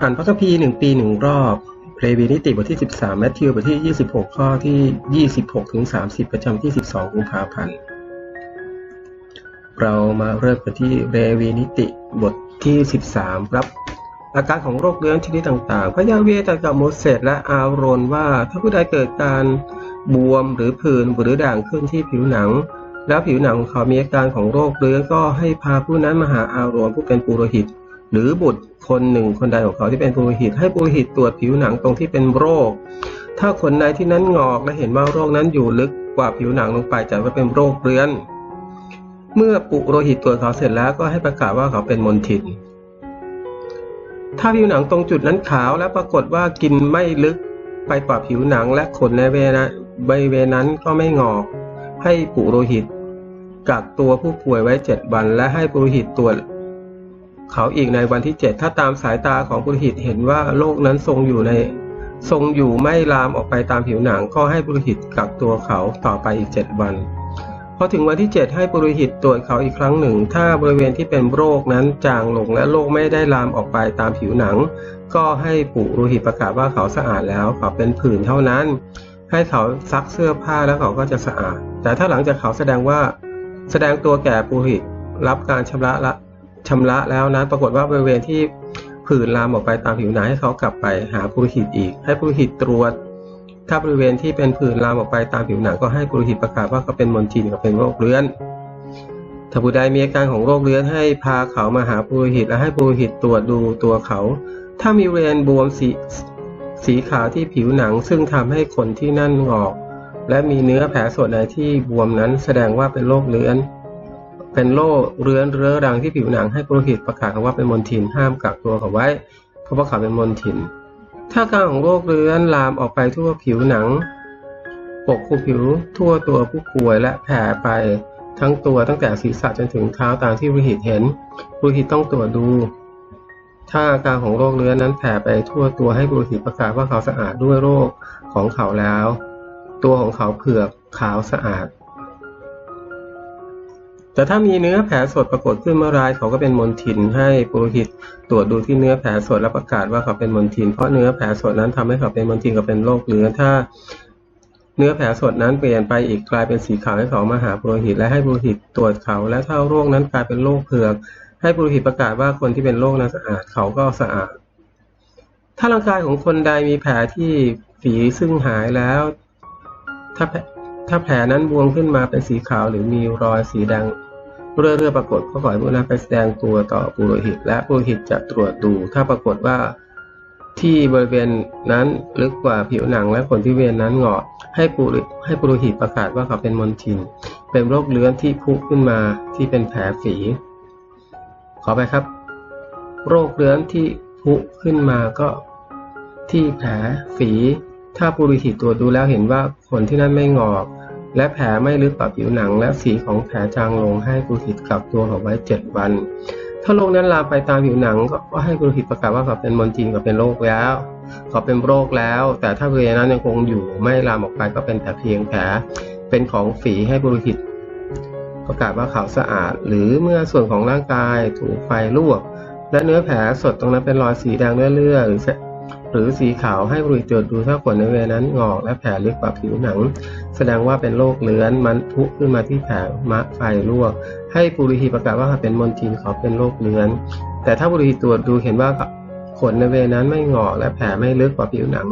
อ่านพระคัมภีร์หนึ่งปีหนึ่งรอบเพลวีนิติบทที่ 13 แมทธิวบทที่ 26 ข้อที่ 26 ถึง 30 ประจำที่ 12 กุมภาพันธ์ เรามาเริ่มกันที่เรวีนิติบทที่ 13 ครับ อาการของโรคเรื้อนชนิดต่างๆ พระยาเวตรัสกับโมเสสและอาโรนว่าถ้าผู้ใดเกิดการบวมหรือผื่นหรือด่างขึ้นที่ผิวหนัง แล้วผิวหนังของเขามีอาการของโรคเรื้อนก็ให้พาผู้นั้นมาหาอาโรนผู้เป็นปุโรหิต หรือบุตรคนหนึ่งคนใดของเขาที่เป็นปุโรหิต ให้ปุโรหิตตรวจผิวหนังตรงที่เป็นโรค ถ้าคนใดที่นั้นงอกและเห็นว่าโรคนั้นอยู่ลึกกว่าผิวหนังลงไปจัดว่าเป็นโรคเรื้อน เมื่อปุโรหิตตรวจเขาเสร็จแล้วก็ให้ประกาศว่าเขาเป็นมนทิน ถ้าผิวหนังตรงจุดนั้นขาวและปรากฏว่ากินไม่ลึกไปกว่าผิวหนังและขนในเวนะใบเวนั้นก็ไม่งอก ให้ปุโรหิตกักตัวผู้ป่วยไว้เจ็ดวัน และให้ปุโรหิตตรวจ เขาอีกในวันที่เจ็ดถ้าตามสายตาของปุโรหิตเห็นว่าโรคนั้นทรงอยู่ใน ทรงอยู่ไม่ลามออกไปตามผิวหนัง ก็ให้ปุโรหิตกักตัวเขาต่อไปอีกเจ็ดวันพอถึงวันที่ 7 ให้ปุโรหิตตรวจเขาอีกครั้งหนึ่ง ถ้าบริเวณที่เป็นโรคนั้นจางลงและโรคไม่ได้ลามออกไปตามผิวหนัง ก็ให้ปุโรหิตประกาศว่าเขาสะอาดแล้วเขาเป็นผื่นเท่านั้น ให้เขาซักเสื้อผ้าแล้วเขาก็จะสะอาด แต่ถ้าหลังจากเขาแสดงว่าแสดงตัวแก่ปุโรหิตรับการชำระละ ชำระแล้วนั้นปรากฏว่าบริเวณที่ผื่นลามออกไปตามผิวหนังให้เขากลับไปหาปุโรหิตอีก ให้ปุโรหิตตรวจ ถ้าบริเวณที่เป็นผื่นลามออกไปตามผิวหนังก็ให้ปุโรหิตประกาศว่าเขาเป็นมลทินกับเป็นโรคเรื้อนถ้าผู้ใดมีอาการของโรคเรื้อนให้พาเขามาหาปุโรหิต และให้ปุโรหิตตรวจดูตัวเขา ถ้ามีเรนบวมสีสีขาวที่ผิวหนัง ซึ่งทำให้ขนที่นั่นงอก และมีเนื้อแผลสดในที่บวมนั้นแสดงว่าเป็นโรคเรื้อน เป็นโรคเรื้อนเรื้อรังที่ผิวหนังให้ปุโรหิตประกาศว่าเป็นมลทินห้ามกักตัวเขาไว้ เพราะว่าเขาเป็นมลทิน ถ้าการของโรคเรื้อนลามออกไปทั่วผิวหนัง ปกคลุมผิวทั่วตัวผู้ป่วยและแผ่ไปทั้งตัวตั้งแต่ศีรษะจนถึงเท้าตามที่บุหิตเห็นบุหิตต้องตรวจดู ถ้าอาการของโรคเรื้อนนั้นแผ่ไปทั่วตัวให้บุหิตประกาศว่าเขาสะอาดด้วยโรคของเขาแล้ว ตัวของเขาเผือกขาวสะอาด แต่ถ้ามีเนื้อแผลสดปรากฏขึ้นเมื่อไรเขาก็เป็นมลทินให้ปุโรหิตตรวจดูที่เนื้อแผลสดและประกาศว่าเขาเป็นมลทิน เพราะเนื้อแผลสดนั้นทำให้เขาเป็นมลทินกับเป็นโรคเรื้อนถ้าเนื้อแผลสดนั้นเปลี่ยนไปอีกกลายเป็นสีขาวให้เขามาหาปุโรหิตและให้ปุโรหิตตรวจเขา และถ้าโรคนั้นกลายเป็นโรคเผือก ให้ปุโรหิตประกาศว่าคนที่เป็นโรคนั้นสะอาดเขาก็สะอาด ถ้าร่างกายของคนใดมีแผลที่ฝีซึ่งหายแล้ว ถ้าถ้าแผลนั้นบวมขึ้นมาเป็นสีขาวหรือมีรอยสีแดง เรื่อๆปรากฏก็ขอให้ผู้นั้นไปแสดงตัวต่อปุโรหิต และปุโรหิตจะตรวจดู ถ้าปรากฏว่าที่บริเวณนั้นลึกกว่าผิวหนังและขนที่เวณนั้นงอกให้ปุโรให้ปุโรหิตประกาศว่าเขาเป็นมลทิน เป็นโรคเลื้อนที่พุขึ้นมาที่เป็นแผลฝี ขอไปครับ โรคเลื้อนที่พุขึ้นมาก็ที่แผลฝี ถ้าปุโรหิตตรวจดูแล้วเห็นว่าขนที่นั่นไม่งอก และแผลไม่ลึกกว่าผิวหนัง และสีของแผลจางลงให้ปุโรหิตกักตัวเขาไว้เจ็ดวัน ถ้าโรคนั้นลามไปตามผิวหนัง ก็ให้ปุโรหิตประกาศว่าเขาเป็นมลทินกับเป็นโรคแล้วเขาเป็นโรคแล้ว แต่ถ้าบริเวณนั้นยังคงอยู่ไม่ลามออกไปก็เป็นแต่เพียงแผลเป็นของฝีให้ปุโรหิตประกาศว่าเขาสะอาด หรือเมื่อส่วนของร่างกายถูกไฟลวกและเนื้อแผลสดตรงนั้นเป็นรอยสีแดงเลื่อๆหรือ หรือสีขาวให้ริตรวจดูถ้าขนในเวนั้นงอกและแผลลึกกว่าผิวหนัง แสดงว่าเป็นโรคเลื้อนมันพุขึ้นมาที่แผลมะไฟลวก ให้ปุริหิประกาศว่าเป็นมลทินเขาเป็นโรคเลื้อน แต่ถ้าบุริหิตรวจดูเห็นว่าขนในเวนั้นไม่งอกและแผลไม่ลึกกว่าผิวหนัง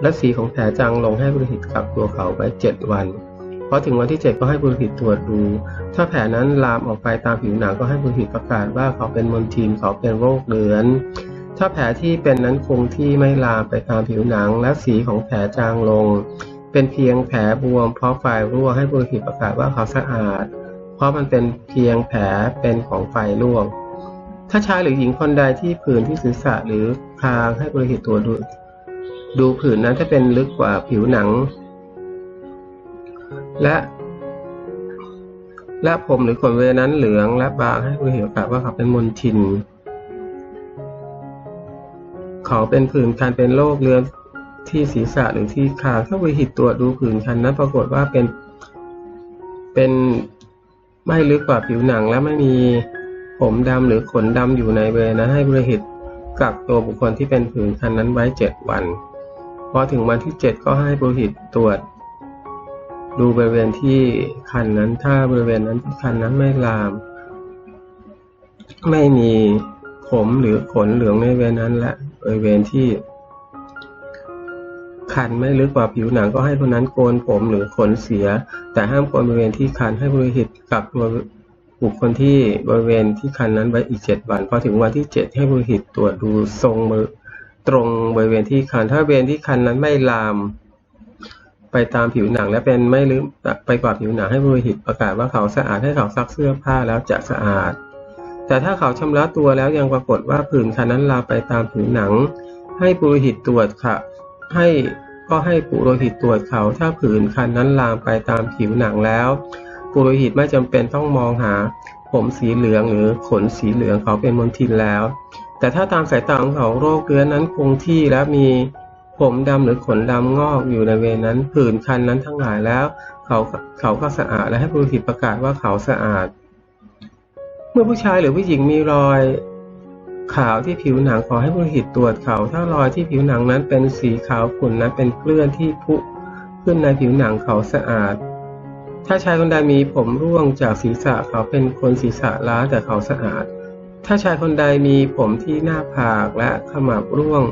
และสีของแผลจางลงให้บุริหิตกักตัวเขาไว้เจ็ดวันพอถึงวันที่ 7 ก็ให้บุริหิตรวจดู ถ้าแผลนั้นลามออกไปตามผิวหนังก็ให้บุริหิประกาศว่าเขาเป็นมลทินเขาเป็นโรคเลื้อน ถ้าแผลที่เป็นนั้นคงที่ไม่ลามไปตามผิวหนังและสีของแผลจางลง เป็นเพียงแผลบวมเพราะไฟรั่วให้บริหิตประกาศว่าเขาสะอาด เพราะมันเป็นเพียงแผลเป็นของไฟรั่วถ้าชายหรือหญิงคนใดที่ผื่นที่ศีรษะหรือคางให้บริหิตตัวดู ดูผื่นนั้นถ้าเป็นลึกกว่าผิวหนัง และและผมหรือขนเวนั้นเหลืองและบางให้บริหิตประกาศว่าเขาเป็นมลทิน เขาเป็นผื่นคันเป็นโรคเรื้อนที่ศีรษะหรือที่คางถ้าบริหิตตรวจดูผื่นคันนั้นปรากฏว่าเป็น เป็นไม่ลึกกว่าผิวหนังและไม่มีผมดำหรือขนดำอยู่ในเวนั้นให้บริหิตกักตัวบุคคลที่เป็นผื่นคันนั้นไว้เจ็ดวันพอถึงวันที่เจ็ดก็ให้ปุโรหิตตรวจ ดูบริเวณที่คันนั้น ถ้าบริเวณนั้นคันนั้นไม่ลาม ไม่มีผมหรือขนเหลืองในบริเวณนั้นและ บริเวณที่ คันไม่ลึกกว่าผิวหนังก็ให้คนนั้นโกนผมหรือขนเสีย แต่ห้ามโกนบริเวณที่คันให้บริหิตกับตัวบุคคลที่บริเวณที่คันนั้นไว้อีกเจ็ดวันพอถึงวันที่เจ็ดให้บริหิตตรวจดูทรงมือตรงบริเวณที่คัน ถ้าบริเวณที่คันนั้นไม่ลาม ไปตามผิวหนังและเป็นไม่ลึกไปกว่าผิวหนังให้บริหิตประกาศว่าเขาสะอาดให้เขาซักเสื้อผ้าแล้วจะสะอาด แต่ถ้าเขาชำระตัวแล้วยังปรากฏว่าผื่นคันนั้นลามไปตามผิวหนัง ให้ปุโรหิตตรวจค่ะ ให้ก็ให้ปุโรหิตตรวจเขา ถ้าผื่นคันนั้นลามไปตามผิวหนังแล้ว ปุโรหิตไม่จำเป็นต้องมองหา ผมสีเหลืองหรือขนสีเหลืองเขาเป็นมลทินแล้ว แต่ถ้าตามสายตาของเขาโรคเรื้อนนั้นคงที่และมีผมดำหรือขนดำงอกอยู่ในเวนั้น ผื่นคันนั้นทั้งหลายแล้ว เขาเขาก็สะอาดและให้ปุโรหิตประกาศว่าเขาสะอาด เมื่อผู้ชายหรือผู้หญิงมีรอยขาวที่ผิวหนังขอให้บรุหิตตรวจเขา ถ้ารอยที่ผิวหนังนั้นเป็นสีขาวขุ่นนั้นเป็นเกลื่อนที่พุขึ้นในผิวหนังเขาสะอาด ถ้าชายคนใดมีผมร่วงจากศีรษะเขาเป็นคนศีรษะล้าแต่เขาสะอาด ถ้าชายคนใดมีผมที่หน้าผากและขมับร่วง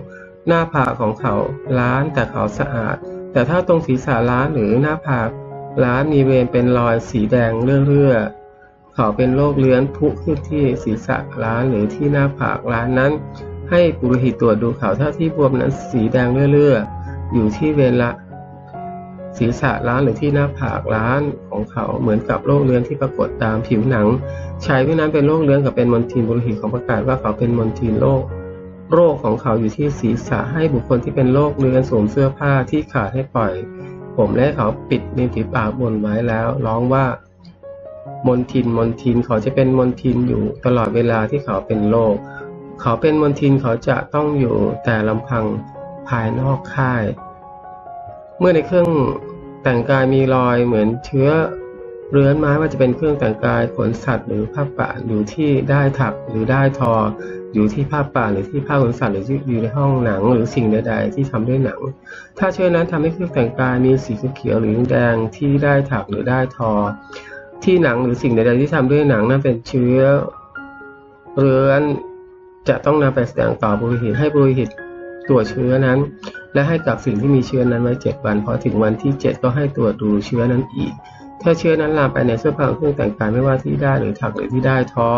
หน้าผากของเขาล้านแต่เขาสะอาด แต่ถ้าตรงศีรษะล้านหรือหน้าผากล้านมีเวรเป็นรอยสีแดงเรื่อๆ เขาเป็นโรคเลื้อนพุขึ้นที่ศีรษะล้านหรือที่หน้าผากล้านนั้น ให้ปุโรหิตตรวจดูเขาถ้าที่บวมนั้นสีแดงเรื่อๆอยู่ที่เวละศีรษะล้านหรือที่หน้าผากล้านของเขาเหมือนกับโรคเลื้อนที่ปรากฏตามผิวหนังชายผู้นั้นเป็นโรคเลื้อนกับเป็นมลทินบุรุหิตของประกาศว่าเขาเป็นมลทินโรคโรคของเขาอยู่ที่ศีรษะให้บุคคลที่เป็นโรคเลื้อนสวมเสื้อผ้าที่ขาดให้ปล่อย ผมและเขาปิดริมฝีปากบนไว้แล้ว ร้องว่า มนทินมนทินเขาจะเป็นมนทินอยู่ตลอดเวลาที่เขาเป็นโรคเขาเป็นมนทินเขาจะต้องอยู่แต่ลำพังภายนอกค่าย เมื่อในเครื่องแต่งกายมีรอยเหมือนเชื้อเรื้อนไม้ว่าจะเป็นเครื่องแต่งกายขนสัตว์หรือผ้าป่าอยู่ที่ได้ถักหรือได้ทอ อยู่ที่ผ้าป่าหรือที่ผ้าขนสัตว์หรืออยู่ในห้องหนังหรือสิ่งใดๆที่ทำด้วยหนัง ถ้าเชื้อนั้นทำให้เครื่องแต่งกายมีสีเขียวหรือแดงที่ได้ถักหรือได้ทอ ที่หนังหรือสิ่งใดๆที่ทำด้วยหนังนั้นเป็นเชื้อเรื้อนจะต้องนำไปแสดงต่อบุรุหิตให้บุรุหิตตรวจเชื้อนั้น และให้กับสิ่งที่มีเชื้อนั้นไว้เจ็ดวันพอถึงวันที่เจ็ดก็ให้ตรวจดูเชื้อนั้นอีก ถ้าเชื้อนั้นลามไปในเสื้อผ้าเครื่องแต่งกายไม่ว่าที่ได้หรือถักหรือที่ได้ทอ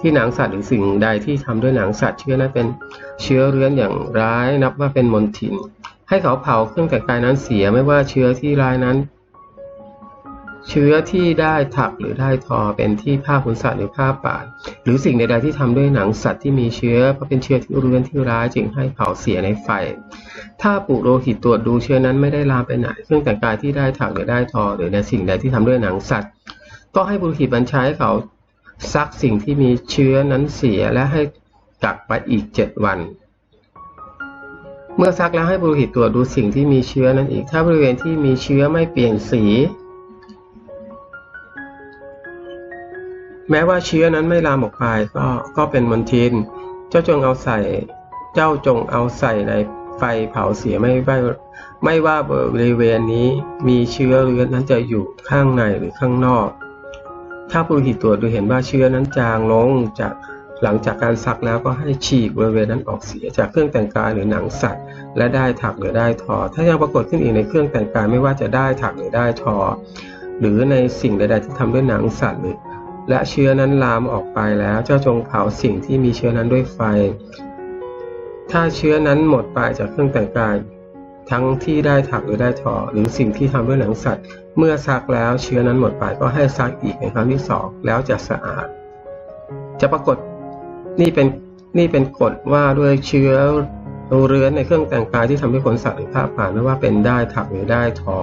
ที่หนังสัตว์หรือสิ่งใดที่ทำด้วยหนังสัตว์เชื้อนั้นเป็นเชื้อเรื้อนอย่างร้ายนับว่าเป็นมลทินให้เขาเผาเครื่องแต่งกายนั้นเสียไม่ว่าเชื้อที่ร้ายนั้น เชื้อที่ได้ถักหรือได้ทอเป็นที่ผ้าขนสัตว์หรือผ้าป่านหรือสิ่งใดๆที่ทำด้วยหนังสัตว์ที่มีเชื้อเพราะเป็นเชื้อที่เรื้อนที่ร้ายจึงให้เผาเสียในไฟ ถ้าปุโรหิตตรวจดูเชื้อนั้นไม่ได้ลามไปไหนเครื่องแต่งกายที่ได้ถักหรือได้ทอ หรือในสิ่งใดที่ทำด้วยหนังสัตว์ ก็ให้ปุโรหิตบัญชาให้เขาซักสิ่งที่มีเชื้อนั้นเสียและให้กักไปอีกเจ็ดวันเมื่อซักแล้วให้ปุโรหิตตรวจดูสิ่งที่มีเชื้อนั้นอีก ถ้าบริเวณที่มีเชื้อไม่เปลี่ยนสี แม้ว่าเชื้อนั้นไม่ลามออกไปก็ก็เป็นมลทิน เจ้าจงเอาใส่ เจ้าจงเอาใส่ในไฟเผาเสียไม่ไม่ไม่ว่าบริเวณนี้มีเชื้อเรื้อนนั้นจะอยู่ข้างในหรือข้างนอก ถ้าปุโรหิตตรวจดูเห็นว่าเชื้อนั้นจางลงจากหลังจากการซักแล้วก็ให้ฉีกบริเวณนั้นออกเสียจากเครื่องแต่งกายหรือหนังสัตว์ และได้ถักหรือได้ทอ ถ้ายังปรากฏขึ้นอีกในเครื่องแต่งกายไม่ว่าจะได้ถักหรือได้ทอ หรือในสิ่งใดๆที่ทำด้วยหนังสัตว์หรือ และเชื้อนั้นลามออกไปแล้ว เจ้าจงเผาสิ่งที่มีเชื้อนั้นด้วยไฟ ถ้าเชื้อนั้นหมดไปจากเครื่องแต่งกายทั้งที่ได้ถักหรือได้ทอหรือสิ่งที่ทำด้วยหนังสัตว์ เมื่อซักแล้วเชื้อนั้นหมดไปก็ให้ซักอีกในครั้งที่สองแล้วจะสะอาด จะปรากฏนี่เป็นนี่เป็นกฎว่าด้วยเชื้อเรื้อนในเครื่องแต่งกายที่ทำด้วยขนสัตว์หรือผ้าป่านไม่ว่าเป็นได้ถักหรือได้ทอ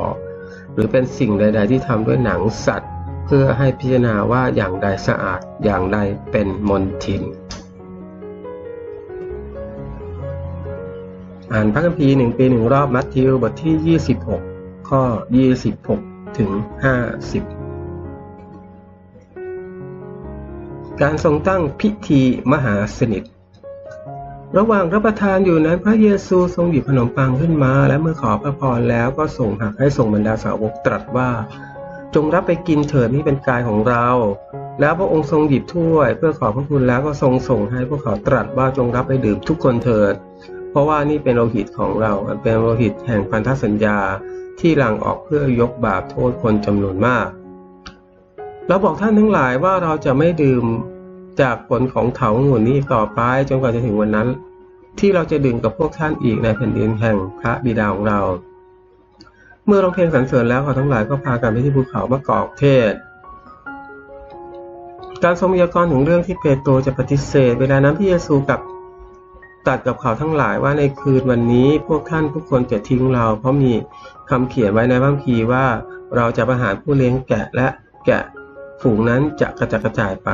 หรือเป็นสิ่งใด ๆ ที่ทำด้วยหนังสัตว์ พื่อให้พิจารณาว่าอย่างใดสะอาดอย่างใดเป็นมลทิน อ่านพระคัมภีร์หนึ่งปีหนึ่งรอบมัทธิวบทที่ 26 ข้อ 26 ถึง 50 การทรงตั้งพิธีมหาสนิท ระหว่างรับประทานอยู่นั้นพระเยซูทรงหยิบขนมปังขึ้นมา และเมื่อขอพระพรแล้วก็ส่งหักให้ส่งบรรดาสาวกตรัสว่า จงรับไปกินเถิดนี่เป็นกายของเรา แล้วพระองค์ทรงหยิบถ้วย เพื่อขอพระคุณแล้วก็ทรงส่งให้พวกเขาตรัสว่าจงรับไปดื่มทุกคนเถิด เพราะว่านี่เป็นโลหิตของเราเป็นโลหิตแห่งพันธสัญญาที่หลั่งออกเพื่อยกบาปโทษคนจำนวนมาก เราบอกท่านทั้งหลายว่าเราจะไม่ดื่มจากผลของเถาหงุ่นนี้ต่อไปจนกว่าจะถึงวันนั้น ที่เราจะดื่มกับพวกท่านอีกในแผ่นดินแห่งพระบิดาของเรา เมื่อร้องเพลงสรรเสริญแล้วเขาทั้งหลายก็พากันไปที่ภูเขามะกอกเทศ การทรงพยากรณ์ถึงเรื่องที่เปโตรจะปฏิเสธ เวลานั้นที่เยซูกับตัดกับเขาทั้งหลายว่าในคืนวันนี้พวกท่านทุกคนจะทิ้งเรา เพราะมีคำเขียนไว้ในพระคัมภีร์ว่าเราจะประหารผู้เลี้ยงแกะและแกะฝูงนั้นจะกระจัดกระจายไป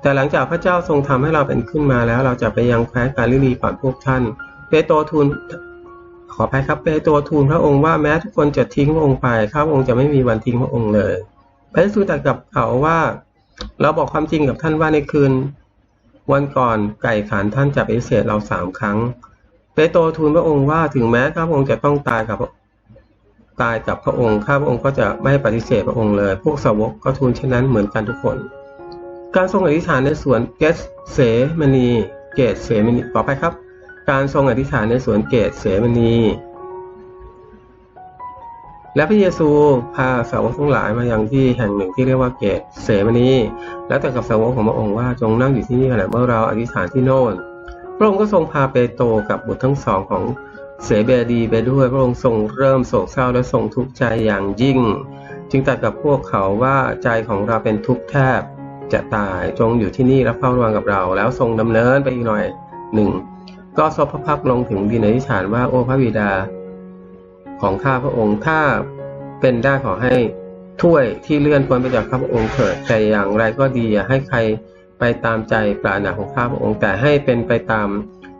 แต่หลังจากพระเจ้าทรงทำให้เราเป็นขึ้นมาแล้ว เราจะไปยังแคว้นกาลิลีก่อนพวกท่าน เปโตรทูล ขออภัยครับเปโตรทูลพระองค์ว่าแม้ทุกคนจะทิ้งพระองค์ไปข้าพระองค์จะไม่มีวันทิ้งพระองค์เลยพระเยซูตรัสกับเขาว่า เราบอกความจริงกับท่านว่าในคืน วันก่อนไก่ขานท่านจะปฏิเสธเราสามครั้งเปโตรทูลพระองค์ว่าถึงแม้ข้าพระองค์จะต้องตายกับตายกับพระองค์ข้าพระองค์ก็จะไม่ปฏิเสธพระองค์เลย พวกสาวกก็ทูลเช่นนั้นเหมือนกันทุกคน การทรงอธิษฐานในสวนเกสเสมณี เกตเสมณีต่อไปครับ การทรงอธิษฐานในสวนเกตเสมณี และพระเยซูพาสาวกทั้งหลายมายังที่แห่งหนึ่งที่เรียกว่าเกตเสมณี แล้วแต่กับสาวกของพระองค์ว่าจงนั่งอยู่ที่นี่ขณะเมื่อเราอธิษฐานที่โน่น พระองค์ก็ทรงพาเปโตรกับบุตรทั้งสองของเสเบดีไปด้วย พระองค์ทรงเริ่มโศกเศร้าและทรงทุกข์ใจอย่างยิ่ง จึงตรัสกับพวกเขาว่าใจของเราเป็นทุกข์แทบจะตายจงอยู่ที่นี่และเฝ้าระวังกับเรา แล้วทรงดำเนินไปอีกหน่อยหนึ่ง ก็ซบพระพักลงถึงดินอธิษฐานว่าโอ้พระบิดา ของข้าพระองค์ถ้าเป็นได้ขอให้ถ้วยที่เลื่อนพ้นไปจากข้าพระองค์เถิดแต่อย่างไรก็ดีอย่าให้ใครไปตามใจปรารถนาของข้าพระองค์ แต่ให้เป็นไปตาม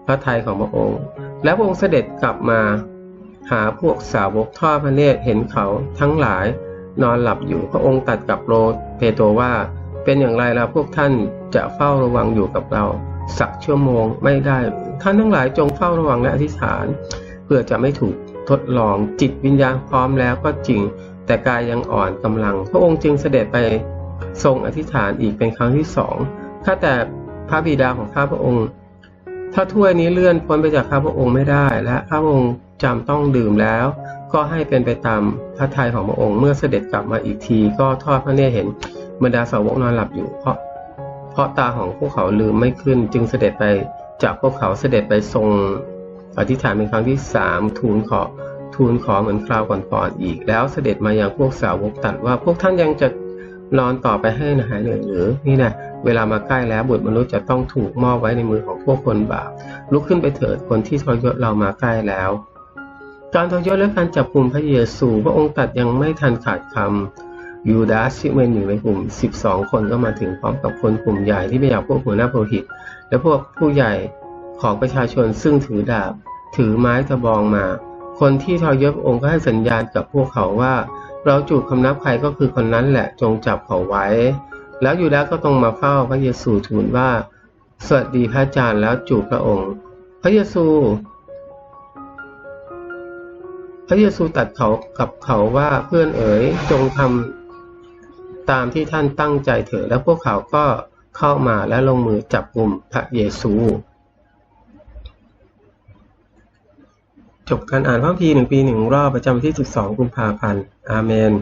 พระทัยของพระองค์ แล้วพระองค์เสด็จกลับมาหาพวกสาวกทอดพระเนตรเห็นเขาทั้งหลายนอนหลับอยู่พระองค์ตัดกับโรเปโตว่า เป็นอย่างไรล้วพวกท่านจะเฝ้าระวังอยู่กับเรา สักชั่วโมงไม่ได้ ท่านทั้งหลายจงเฝ้าระวังและอธิษฐาน เพื่อจะไม่ถูกทดลองจิตวิญญาณพร้อมแล้วก็จริง แต่กายยังอ่อนกำลัง พระองค์จึงเสด็จไปทรงอธิษฐานอีกเป็นครั้งที่สองข้าแต่พระบิดาของข้าพระองค์ ถ้าถ้วยนี้เลื่อนพ้นไปจากข้าพระองค์ไม่ได้ และข้าพระองค์จำต้องดื่มแล้ว ก็ให้เป็นไปตามพระทัยของพระองค์ เมื่อเสด็จกลับมาอีกที ก็ทอดพระเนตรเห็นบรรดาสาวกนอนหลับอยู่เพราะ เพราะตาของพวกเขาลืมไม่ขึ้น จึงเสด็จไปจากพวกเขาเสด็จไปทรงอธิษฐานเป็นครั้งที่สามทูลขอทูลขอเหมือนคราวก่อนๆอีก แล้วเสด็จมายังพวกสาวกตรัสว่าพวกท่านยังจะนอนต่อไปให้หายเหนื่อยหรือนี่นะเวลามาใกล้แล้วบุตรมนุษย์จะต้องถูกมอบไว้ในมือของพวกคนบาปลุกขึ้นไปเถิดคนที่ทรยศเรามาใกล้แล้ว การทรยศและการจับกลุ่มพระเยซูพระองค์ตัดยังไม่ทันขาดคำ ยูดาสที่เป็นหนึ่งในกลุ่ม 12 คนก็มาถึงพร้อมกับคนกลุ่มใหญ่ที่ไปอยากพวกหัวหน้าโพหิต และพวกผู้ใหญ่ของประชาชนซึ่งถือดาบ ถือไม้ตะบองมา คนที่ทรยศองค์ก็ให้สัญญาณกับพวกเขาว่า เราจูบคำนับใครก็คือคนนั้นแหละจงจับเขาไว้ แล้วยู่แล้วก็ต้องมาเฝ้าพระเยซูทูลว่า สวัสดีพระอาจารย์แล้วจูบพระองค์ พระเยซู พระเยซูตัดเขากับเขาว่าเพื่อนเอ๋ยจงทำ ตามที่ท่านตั้งใจเถิดแล้วพวกเขาก็เข้ามาและลงมือจับกลุ่มพระเยซู จบการอ่านพระคัมภีร์หนึ่งปีหนึ่งรอบประจำวันที่ 12 กุมภาพันธ์ อาเมน